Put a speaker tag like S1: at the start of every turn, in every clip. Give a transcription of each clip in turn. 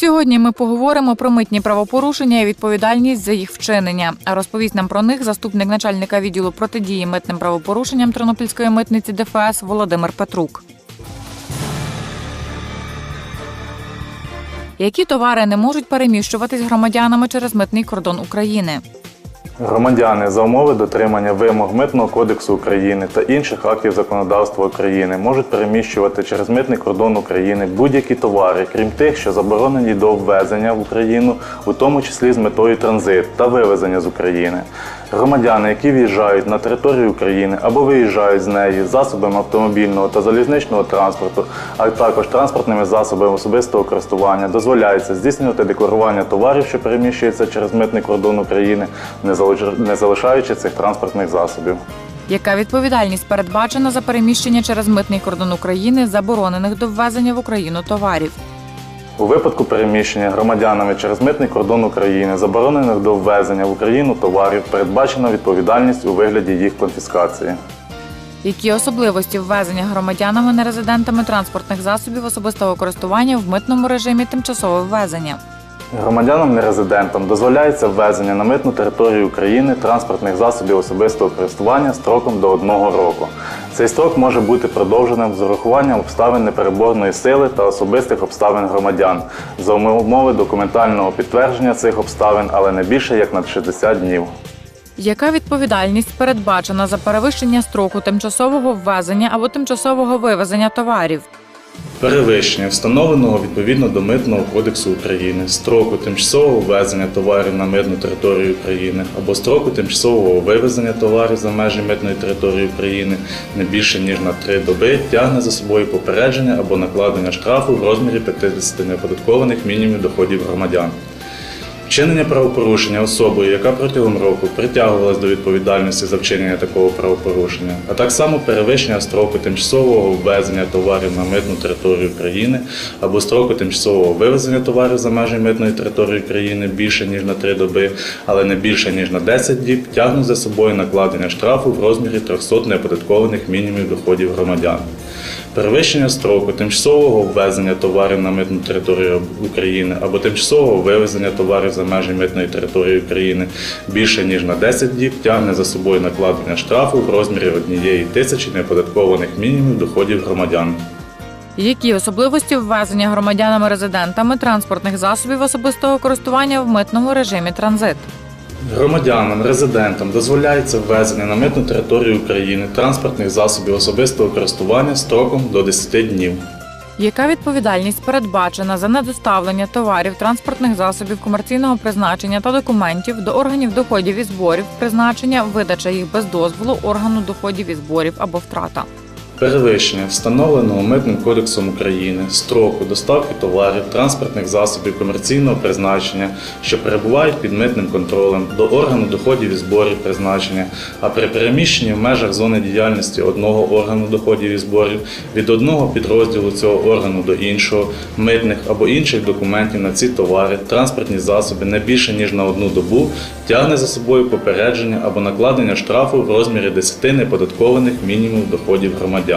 S1: Сьогодні ми поговоримо про митні правопорушення і відповідальність за їх вчинення. А розповість нам про них заступник начальника відділу протидії митним правопорушенням Тернопільської митниці ДФС Володимир Петрук. Які товари не можуть переміщуватись громадянами через митний кордон України?
S2: Громадяни за умови дотримання вимог Митного кодексу України та інших актів законодавства України можуть переміщувати через митний кордон України будь-які товари, крім тих, що заборонені до ввезення в Україну, у тому числі з метою транзит та вивезення з України. Громадяни, які в'їжджають на територію України або виїжджають з неї засобами автомобільного та залізничного транспорту, а також транспортними засобами особистого користування, дозволяється здійснювати декларування товарів, що переміщуються через митний кордон України, не залишаючи цих транспортних засобів.
S1: Яка відповідальність передбачена за переміщення через митний кордон України заборонених до ввезення в Україну товарів?
S2: У випадку переміщення громадянами через митний кордон України, заборонених до ввезення в Україну товарів, передбачена відповідальність у вигляді їх конфіскації.
S1: Які особливості ввезення громадянами нерезидентами транспортних засобів особистого користування в митному режимі тимчасове ввезення?
S2: Громадянам-нерезидентам дозволяється ввезення на митну територію України транспортних засобів особистого користування строком до одного року. Цей строк може бути продовженим з урахуванням обставин непереборної сили та особистих обставин громадян за умови документального підтвердження цих обставин, але не більше як на 60 днів.
S1: Яка відповідальність передбачена за перевищення строку тимчасового ввезення або тимчасового вивезення товарів?
S2: Перевищення встановленого відповідно до Митного кодексу України строку тимчасового ввезення товарів на митну територію України або строку тимчасового вивезення товарів за межі митної території України не більше ніж на три доби тягне за собою попередження або накладення штрафу в розмірі 50 неоподаткованих мінімумів доходів громадян. Вчинення правопорушення особою, яка протягом року притягувалась до відповідальності за вчинення такого правопорушення, а так само перевищення строку тимчасового ввезення товарів на митну територію країни або строку тимчасового вивезення товарів за межі митної території країни більше ніж на 3 доби, але не більше ніж на 10 діб, тягнуть за собою накладення штрафу в розмірі 300 неоподаткованих мінімумів доходів громадян. Перевищення строку тимчасового ввезення товарів на митну територію України або тимчасового вивезення товарів за межі митної території України більше ніж на 10 діб тягне за собою накладення штрафу в розмірі однієї тисячі неоподаткованих мінімумів доходів громадян.
S1: Які особливості ввезення громадянами-резидентами транспортних засобів особистого користування в митному режимі транзит?
S2: Громадянам, резидентам дозволяється ввезення на митну територію України транспортних засобів особистого користування строком до 10 днів.
S1: Яка відповідальність передбачена за недоставлення товарів, транспортних засобів комерційного призначення та документів до органів доходів і зборів, призначення, видача їх без дозволу органу доходів і зборів або втрата?
S2: Перевищення встановленого Митним кодексом України строку доставки товарів, транспортних засобів комерційного призначення, що перебувають під митним контролем до органу доходів і зборів призначення, а при переміщенні в межах зони діяльності одного органу доходів і зборів від одного підрозділу цього органу до іншого, митних або інших документів на ці товари, транспортні засоби не більше ніж на одну добу, тягне за собою попередження або накладення штрафу в розмірі 10 неподаткованих мінімумів доходів громадян.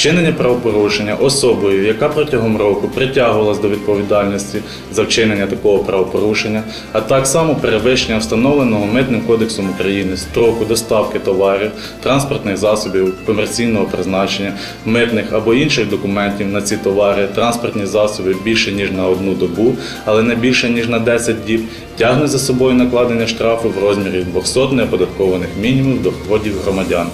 S2: Вчинення правопорушення особою, яка протягом року притягувалась до відповідальності за вчинення такого правопорушення, а так само перевищення встановленого Митним кодексом України строку доставки товарів, транспортних засобів комерційного призначення, митних або інших документів на ці товари, транспортні засоби більше ніж на одну добу, але не більше ніж на 10 діб, тягне за собою накладення штрафу в розмірі 200 неоподаткованих мінімумів доходів громадян.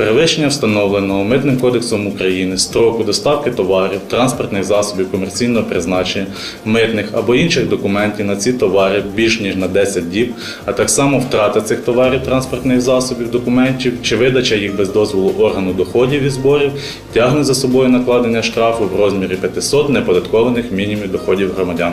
S2: Перевищення встановленого Митним кодексом України строку доставки товарів, транспортних засобів комерційного призначення, митних або інших документів на ці товари більш ніж на 10 діб, а так само втрата цих товарів, транспортних засобів, документів чи видача їх без дозволу органу доходів і зборів тягне за собою накладення штрафу в розмірі 500 неподаткованих мінімумів доходів громадян.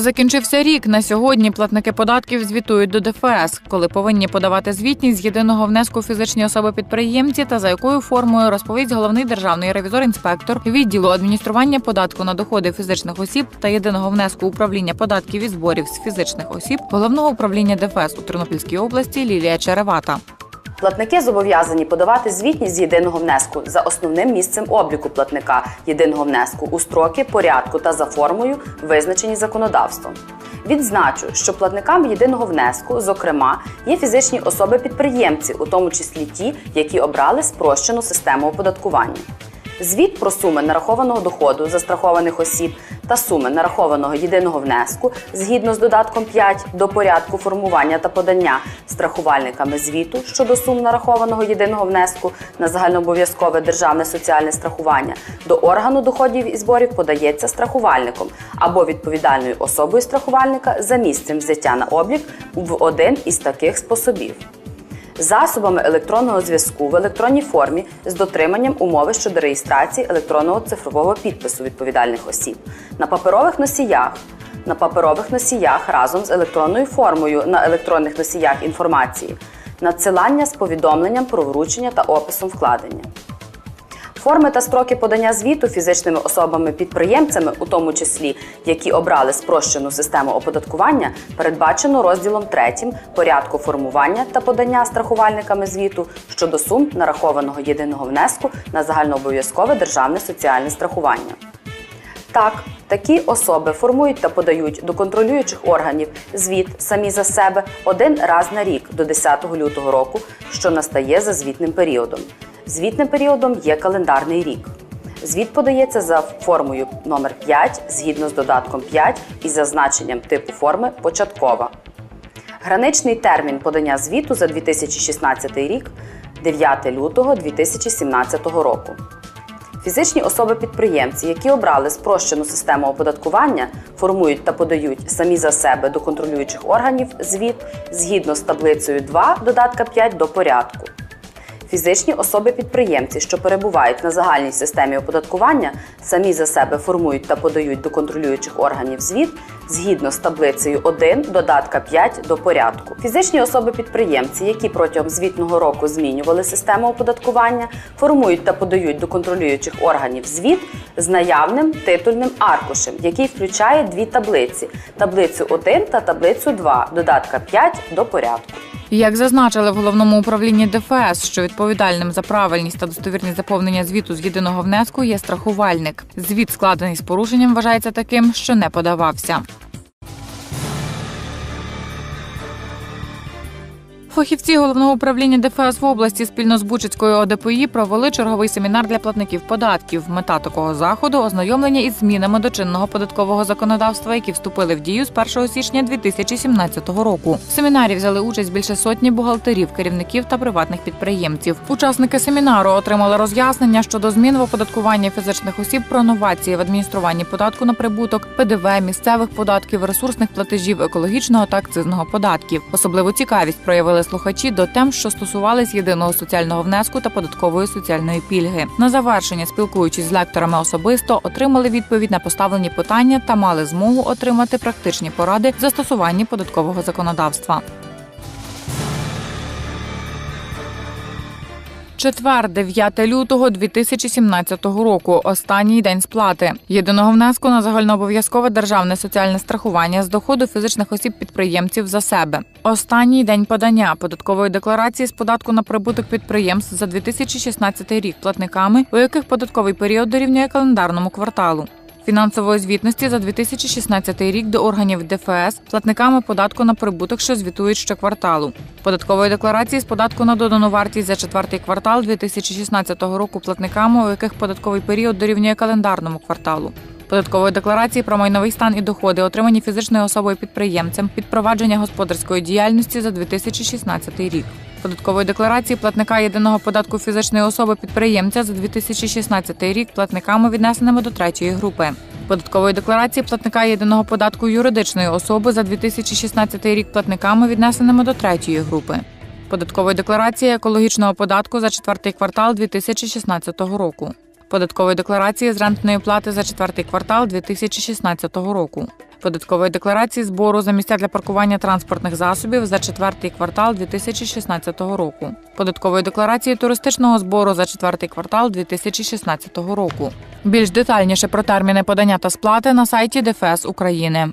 S1: Закінчився рік. На сьогодні платники податків звітують до ДФС, коли повинні подавати звітність з єдиного внеску фізичні особи-підприємці та за якою формою розповість головний державний ревізор-інспектор відділу адміністрування податку на доходи фізичних осіб та єдиного внеску управління податків і зборів з фізичних осіб головного управління ДФС у Тернопільській області Лілія Черевата.
S3: Платники зобов'язані подавати звітність з єдиного внеску за основним місцем обліку платника єдиного внеску у строки, порядку та за формою, визначені законодавством. Відзначу, що платниками єдиного внеску, зокрема, є фізичні особи-підприємці, у тому числі ті, які обрали спрощену систему оподаткування. Звіт про суми нарахованого доходу застрахованих осіб та суми нарахованого єдиного внеску згідно з додатком 5 до порядку формування та подання страхувальниками звіту щодо сум нарахованого єдиного внеску на загальнообов'язкове державне соціальне страхування до органу доходів і зборів подається страхувальником або відповідальною особою страхувальника за місцем взяття на облік в один із таких способів засобами електронного зв'язку в електронній формі з дотриманням умови щодо реєстрації електронного цифрового підпису відповідальних осіб на паперових носіях. На паперових носіях разом з електронною формою на електронних носіях інформації, надсилання з повідомленням про вручення та описом вкладення. Форми та строки подання звіту фізичними особами-підприємцями, у тому числі які обрали спрощену систему оподаткування, передбачено розділом 3 порядку формування та подання страхувальниками звіту щодо сум нарахованого єдиного внеску на загальнообов'язкове державне соціальне страхування. Так, такі особи формують та подають до контролюючих органів звіт самі за себе один раз на рік до 10 лютого року, що настає за звітним періодом. Звітним періодом є календарний рік. Звіт подається за формою номер 5 згідно з додатком 5 із зазначенням типу форми початкова. Граничний термін подання звіту за 2016 рік 9 лютого 2017 року. Фізичні особи-підприємці, які обрали спрощену систему оподаткування, формують та подають самі за себе до контролюючих органів звіт згідно з таблицею 2 додатка 5 до порядку. Фізичні особи-підприємці, що перебувають на загальній системі оподаткування, самі за себе формують та подають до контролюючих органів звіт згідно з таблицею 1 додатка 5 до порядку. Фізичні особи-підприємці, які протягом звітного року змінювали систему оподаткування, формують та подають до контролюючих органів звіт з наявним титульним аркушем, який включає дві таблиці: таблицю 1 та таблицю 2 додатка 5 до порядку.
S1: Як зазначили в головному управлінні ДФС, що відповідальним за правильність та достовірність заповнення звіту з єдиного внеску є страхувальник. Звіт, складений з порушенням, вважається таким, що не подавався. Фахівці головного управління ДФС в області спільно з Бучицькою ОДПІ провели черговий семінар для платників податків. Мета такого заходу ознайомлення із змінами до чинного податкового законодавства, які вступили в дію з 1 січня 2017 року. В семінарі взяли участь більше сотні бухгалтерів, керівників та приватних підприємців. Учасники семінару отримали роз'яснення щодо змін в оподаткуванні фізичних осіб про новації в адмініструванні податку на прибуток, ПДВ, місцевих податків, ресурсних платежів, екологічного та акцизного податків. Особливу цікавість проявили слухачі до тем, що стосувались єдиного соціального внеску та податкової соціальної пільги. На завершення, спілкуючись з лекторами особисто, отримали відповідь на поставлені питання та мали змогу отримати практичні поради застосуванні податкового законодавства. Четвер, 9 лютого 2017 року. Останній день сплати єдиного внеску на загальнообов'язкове державне соціальне страхування з доходу фізичних осіб підприємців за себе. Останній день подання податкової декларації з податку на прибуток підприємств за 2016 рік платниками, у яких податковий період дорівнює календарному кварталу. Фінансової звітності за 2016 рік до органів ДФС платниками податку на прибуток, що звітують щокварталу. Податкової декларації з податку на додану вартість за четвертий квартал 2016 року платниками, у яких податковий період дорівнює календарному кварталу. Податкової декларації про майновий стан і доходи, отримані фізичною особою підприємцем під провадження господарської діяльності за 2016 рік. Податкової декларації платника єдиного податку фізичної особи підприємця за 2016 рік платниками віднесеними до третьої групи. Податкової декларації платника єдиного податку юридичної особи за 2016 рік платниками віднесеними до третьої групи. Податкової декларації екологічного податку за четвертий квартал 2016 року. Податкової декларації з рентної плати за четвертий квартал 2016 року. Податкової декларації збору за місця для паркування транспортних засобів за четвертий квартал 2016 року, податкової декларації туристичного збору за четвертий квартал 2016 року. Більш детальніше про терміни подання та сплати на сайті ДФС України.